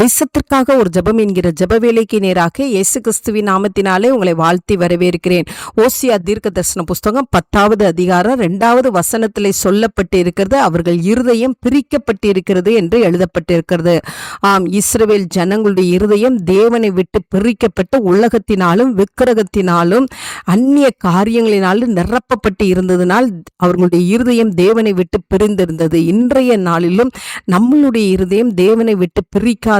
தேசத்திற்காக ஒரு ஜபம் என்கிற ஜெப வேலைக்கு நேராக இயேசு கிறிஸ்துவின் நாமத்தினாலே உங்களை வாழ்த்தி வரவேற்கிறேன். ஓசியா தீர்க்க தரிசன புஸ்தகம் பத்தாவது அதிகாரம் இரண்டாவது வசனத்தில் சொல்லப்பட்டு இருக்கிறது. அவர்கள் இருதயம் பிரிக்கப்பட்டு இருக்கிறது என்று எழுதப்பட்டிருக்கிறது. ஆம் இஸ்ரவேல் ஜனங்களுடைய இருதயம் தேவனை விட்டு பிரிக்கப்பட்டு உலகத்தினாலும் விக்கிரகத்தினாலும் அந்நிய காரியங்களினாலும் நிரப்பப்பட்டு இருந்ததினால் அவர்களுடைய இருதயம் தேவனை விட்டு பிரிந்திருந்தது. இன்றைய நாளிலும் நம்மளுடைய இருதயம் தேவனை விட்டு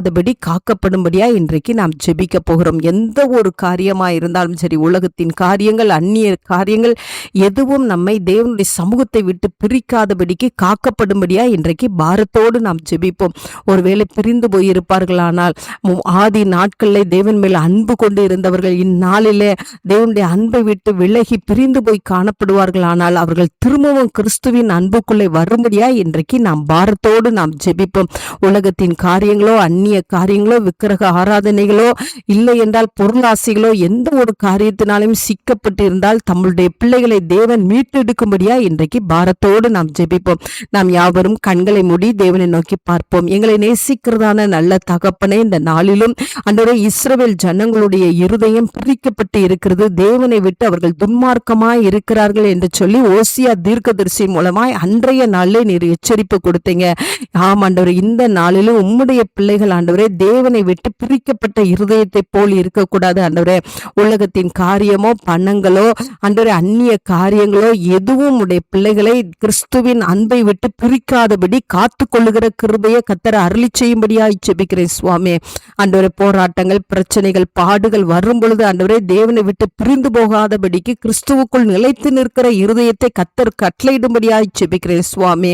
பிரிக்காதபடி காக்கப்படும்படியா இன்றைக்கு நாம் ஜெபிக்க போகிறோம். எந்த ஒரு காரியமா இருந்தாலும் சரி உலகத்தின் காரியங்கள் அந்நிய காரியங்கள் எதுவும் நம்மை தேவனுடைய சமூகத்தை விட்டு பிரிக்காதபடிக்கு காக்கப்படும்படியா இன்றைக்கு பாரத்தோடு நாம் ஜெபிப்போம். ஒருவேளை பிரிந்து போயிருப்பார்களானால் மு- ஆதி நாட்களில் தேவன் மேல் அன்பு கொண்டு இருந்தவர்கள் இந்நாளிலே தேவனுடைய அன்பை விட்டு விலகி பிரிந்து போய் காணப்படுவார்களானால் அவர்கள் திரும்பவும் கிறிஸ்துவின் அன்புக்குள்ளே வரும்படியா இன்றைக்கு நாம் பாரத்தோடு நாம் ஜெபிப்போம். உலகத்தின் காரியங்களோ அந்நிய காரியங்களோ விக்கிரக ஆராதனைகளோ இல்லை என்றால் பொருளாசைகளோ எந்த ஒரு காரியத்தினாலும் சிக்கப்பட்டு இருந்தால் தம்முடைய பிள்ளைகளை தேவன் மீட்டெடுக்கும்படியா இன்றைக்கு பாரத்தோடு நாம் ஜெபிப்போம். நாம் யாவரும் கண்களை மூடி தேவனை நோக்கி பார்ப்போம். எங்களை நேசிக்கிறதான நல்ல தகப்பனை இந்த நாளிலும் அன்றைய இஸ்ரேல் ஜனங்களுடைய இருதயம் பிரிக்கப்பட்டு இருக்கிறது. தேவனை விட்டு அவர்கள் துன்மார்க்கமாய் இருக்கிறார்கள் என்று சொல்லி ஓசியா தீர்க்கதரிசி மூலமாய் அன்றைய நாளில் நீர் எச்சரிப்பு கொடுத்தீங்க. ஆமாண்டவர் இந்த நாளிலும் உம்முடைய பிள்ளைகள் ஆண்டவரே தேவனை விட்டு பிரிக்கப்பட்ட இருதயத்தை போல் இருக்கக்கூடாது ஆண்டவரே. உலகத்தின் காரியமோ பணங்களோ ஆண்டவரே அந்நிய காரியங்களோ எதுவும் உடைய பிள்ளைகளை கிறிஸ்துவின் அன்பை விட்டு பிரிக்காதபடி காத்து கொள்ளுகிற கிருபையை கத்தர அருளி செய்யும்படியாய் ஜெபிக்கிறேன் சுவாமி. அன்றவரை போராட்டங்கள் பிரச்சனைகள் பாடுகள் வரும் பொழுது ஆண்டவரே தேவனை விட்டு பிரிந்து போகாதபடிக்கு கிறிஸ்துவுக்குள் நிலைத்து நிற்கிற இருதயத்தை கத்தர் கட்டளையிடும்படியாய் ஜெபிக்கிறேன் சுவாமி.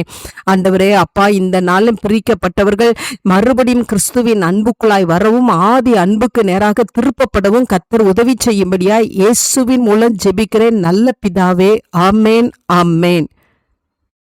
ஆண்டவரே அப்பா இந்த நாளில் பிரிக்கப்பட்டவர்கள் மறுபடியும் கிறிஸ்துவின் அன்புக்குள்ளாய் வரவும் ஆதி அன்புக்கு நேராக திருப்பப்படவும் கத்தர் உதவி செய்யும்படியாய் இயேசுவின் மூலம் ஜெபிக்கிறேன். நல்ல பிதாவே ஆமேன் ஆமேன்.